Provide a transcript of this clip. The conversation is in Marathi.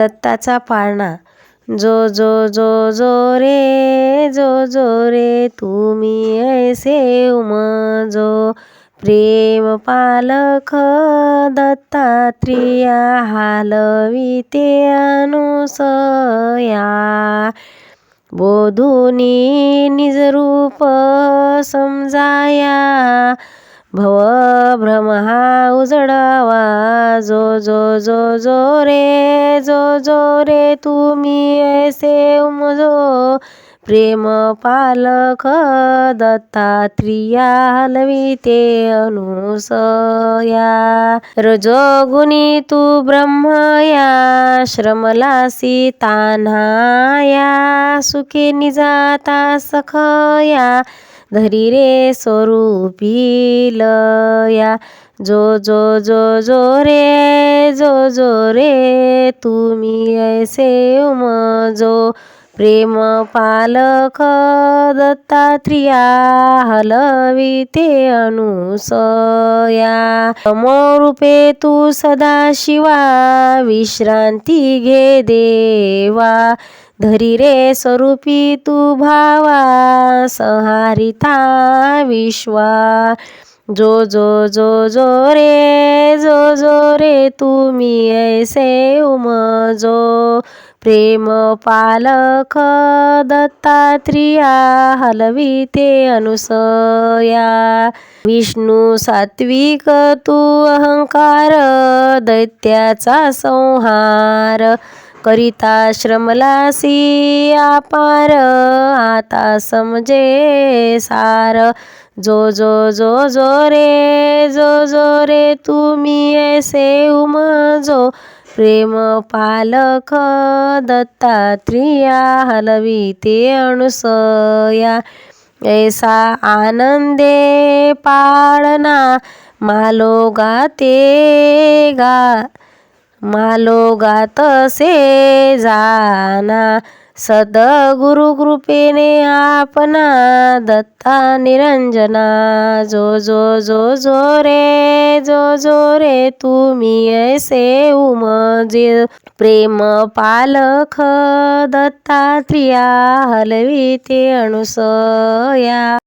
दत्ताचा पाळणा. जो जो जो जो रे जो जो रे तुम्ही ऐसे उमजो प्रेम पालख दत्तात्रिया हालविते अनुसया. बोधुनी निजरूप समजाया. भव भ्रम हा उजडावा. जो जो जो जो रे जो जो रे तुम्ही ऐसे उमजो. प्रेम पालक दत्तात्रिया हलविते अनुसया. रजोगुणी तू ब्रह्मया श्रमलासी तान्हाया सुखे निजाता सखया. धरी रे स्वरूपी लया. जो जो जो जो रे जो जो रे तुम्ही ऐसे उमजो. प्रेम पालक दत्तात्रिया हलविते अनुसया. समोरूपे तू सदा शिवा विश्रांती घे देवा. धरी रे स्वरूपी तू भावा संहारिता विश्वा. जो जो जो जो रे जो जो रे तुम्ही ऐसे उमजो. प्रेम पालख दत्तात्रिया हलविते अनुसया. विष्णू सात्विक तू अहंकार दैत्याचा संहार. करिता श्रमलासी आपार आता समजे सार. जो जो जो जो रे जो जो रे तुम्ही ऐसे उमजो. प्रेम पालख दत्तात्रिया हलविते अनुसया. ऐसा आनंदे पाळना मालो गाते गा. मालोगातसे जाना सदगुरु कृपेने आपना दत्ता निरंजना. जो जो जो जो रे जो जो रे तुम्ही ऐसे उमजे प्रेम पालख दत्तात्रिया हलविते अनुसया.